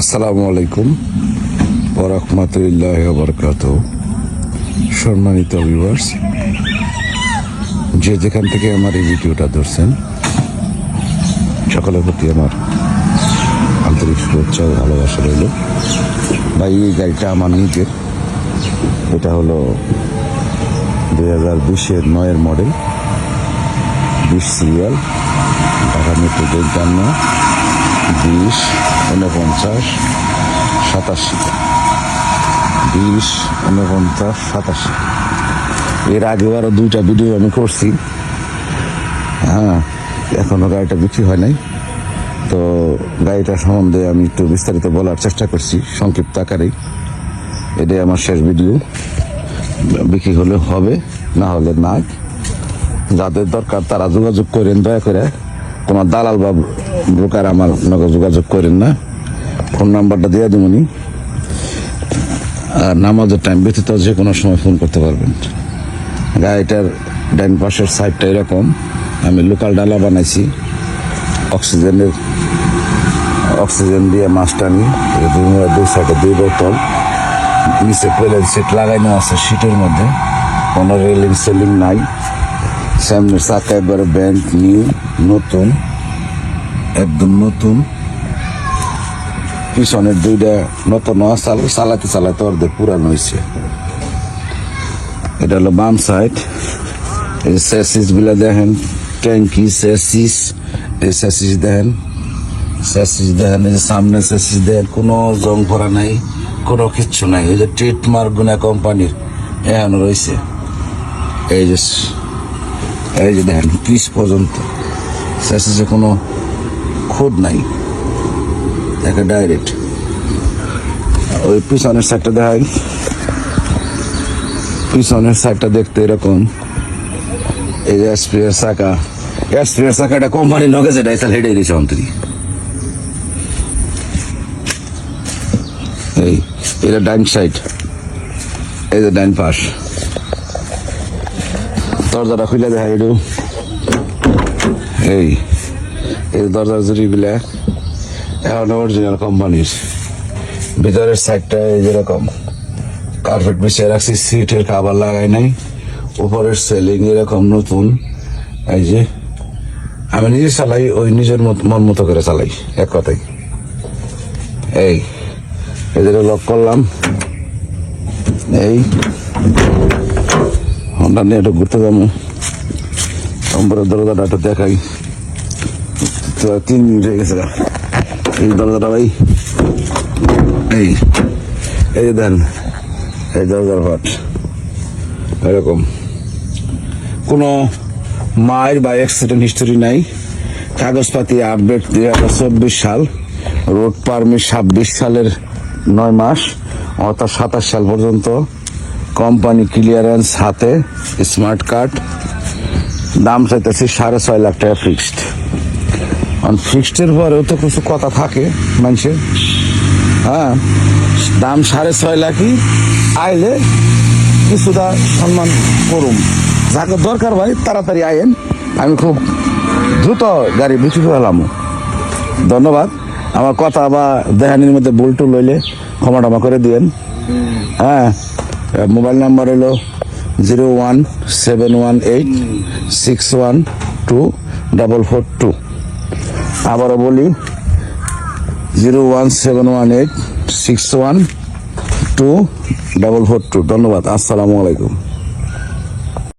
আসসালামু আলাইকুম ওরহমতুল্লাহ বরকাত সম্মানিত ভিউয়ার্স যে যেখান থেকে আমার এই ভিডিওটা ধরছেন, সকলের প্রতি আমার আন্তরিক শুভেচ্ছা ও ভালোবাসা রইল। ভাই, এই গাড়িটা আমার নিজের। এটা হলো দুই হাজার বিশের নয়ের মডেল, বিশ সিরিয়াল, ঢাকা মেট্রো পঞ্চান্ন বিশ ঊনপঞ্চাশ, সাতাশি। বিশ, ঊনপঞ্চাশ, সাতাশি। এর আগেও আরও দুইটা ভিডিও আমি করছি। হ্যাঁ এখনও গাড়িটা বিক্রি হয় নাই। তো গাড়িটা সম্বন্ধে আমি একটু বিস্তারিত বলার চেষ্টা করছি, সংক্ষিপ্ত আকারেই। এটাই আমার শেষ ভিডিও বিক্রি হলে হবে, না হলে না যাদের দরকার তারা যোগাযোগ করেন, দয়া করে কোনো দালাল বা ব্রোকার আমার নগদ যোগাযোগ করেন না। ফোন নাম্বারটা দিয়ে দেবনি আর নামাজের টাইম ব্যতীত যে কোনো সময় ফোন করতে পারবেন। গাড়িটার ডাইন পাশের সাইডটা এরকম। আমি লোকাল ডালা বানাইছি। অক্সিজেনের, অক্সিজেন দিয়ে মাছ টানি দুই- দুই সাইডে দুই বোতল, নিচে প্লেন সিট লাগানো আছে সিটের মধ্যে। কোনো রেলিং সেলিং নাই। সামনের চাকা একবারে নিউ, নতুন, একদম নতুন। পিছনের দুইটা নতুন চাল চালাতে চালাতে অর্ধেক পুরানো হয়েছে এটা হলো বাম সাইড। এই স্যাসিসগুলা দেখেন ট্যাঙ্কি স্যাসিস এই স্যাসিস দেখেন স্যাসিস দেখেন, এই যে সামনে স্যাসিস দেখেন, কোনো জং পরা নাই, কোনো কিচ্ছু নাই। এই যে ট্রিটমার্ক গুনা কোম্পানির, এখনও রয়েছে এই যে এই যে দেখেন, পিস পর্যন্ত। স্যাসিসে কোনো খুদ নাই। একে ডাইরেক্ট ওই পিছনের সাইডটা দেখাই। পিছনের সাইডটা দেখতে এরকম। এই যে এসপিএর চাকা এসপিএর চাকাটা কোম্পানি লগে যেটা তাহলে হেঁটে দিয়েছে অন্তরি। এই, এটা ডাইন সাইড এই যে ডাইন পাশ। দরজাটা খুলে দেখা একটু। এই এই দরজার জুড়িগুলা এখন অরিজিনাল কোম্পানির ভিতরের সাইডটা এই যেরকম। কার্পেট বিছিয়ে রাখছি সিটের খাবার লাগাই নাই। উপরের সেলিং এরকম নতুন। এই যে, আমি নিজে চালাই, ওই নিজের মন মতো করে চালাই, এক কথাই এই এদের লক করলাম। এই হন্ডা নিয়ে একটু ঘুরতে যাব। নম্বরের দরজাটা একটু দেখাই। তিন মিনিট হয়ে গেছে। এই দরজাটা ভাই, এই এই দেন, এই দরজার ভাট এরকম। কোনো মায়ের বা অ্যাক্সিডেন্ট হিস্টোরি নাই। কাগজপাতি আপডেট দুই হাজার চব্বিশ সাল রোড পারমিট ছাব্বিশ সালের নয় মাস, অর্থাৎ সাতাশ সাল পর্যন্ত। কোম্পানি ক্লিয়ারেন্স হাতে, স্মার্ট কার্ড। দাম চাইতেছি সাড়ে ছয় লাখ টাকা ফিক্সড কারণ ফিক্সডের পরেও তো কিছু কথা থাকে মানুষের। হ্যাঁ দাম সাড়ে ছয় লাখই আইলে কিছুটা সম্মান করুম। যাকে দরকার ভাই, তাড়াতাড়ি আইন আমি খুব দ্রুত গাড়ি বিক্রি ফেলাম ধন্যবাদ। আমার কথা বা দেহানির মধ্যে বুলটু লইলে ক্ষমা টমা করে দিয়েন। হ্যাঁ মোবাইল নাম্বার হলো zero one seven one eight six one two double four two. আবারও বলি, zero one seven one eight six one two double four two. ধন্যবাদ, আসসালামু আলাইকুম।